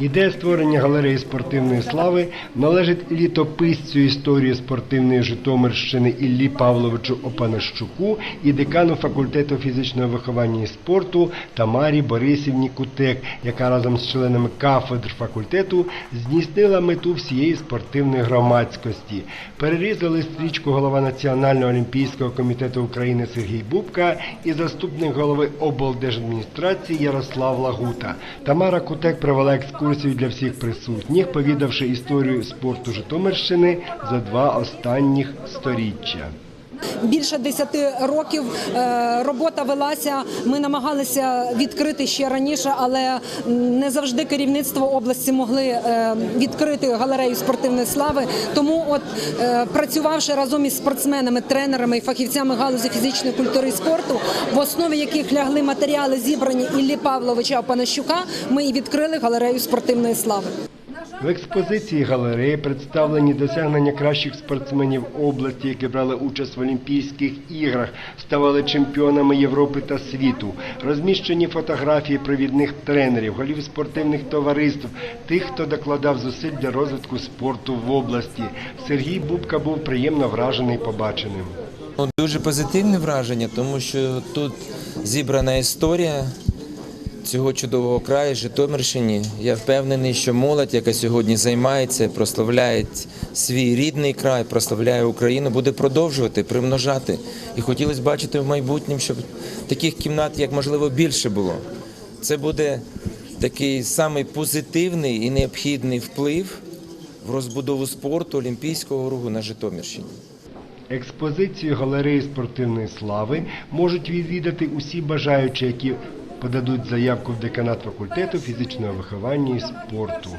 Ідея створення галереї спортивної слави належить літописцю історії спортивної Житомирщини Іллі Павловичу Опанащуку і декану факультету фізичного виховання і спорту Тамарі Борисівні Кутек, яка разом з членами кафедр факультету здійснила мету всієї спортивної громадськості. Перерізали стрічку голова Національного олімпійського комітету України Сергій Бубка і заступник голови облдержадміністрації Ярослав Лагута. Тамара Кутек провела екскурсію для всіх присутніх, повідавши історію спорту Житомирщини за два останніх сторіччя. Більше 10 років е, робота велася. Ми намагалися відкрити ще раніше, але не завжди керівництво області могли е, відкрити галерею спортивної слави. Тому, от е, працювавши разом із спортсменами, тренерами і фахівцями галузі фізичної культури і спорту, в основі яких лягли матеріали, зібрані Іллі Павловича Панащука, ми і відкрили галерею спортивної слави. В експозиції галереї представлені досягнення кращих спортсменів області, які брали участь в Олімпійських іграх, ставали чемпіонами Європи та світу. Розміщені фотографії провідних тренерів, голів спортивних товариств, тих, хто докладав зусиль для розвитку спорту в області. Сергій Бубка був приємно вражений побаченим. Дуже позитивне враження, тому що тут зібрана історія цього чудового краю Житомирщині. Я впевнений, що молодь, яка сьогодні займається, прославляє свій рідний край, прославляє Україну, буде продовжувати примножати. І хотілося бачити в майбутньому, щоб таких кімнат як можливо більше було. Це буде такий самий позитивний і необхідний вплив в розбудову спорту олімпійського руху на Житомирщині. Експозицію галереї спортивної слави можуть відвідати усі бажаючі, які подадуть заявку в деканат факультету фізичного виховання і спорту.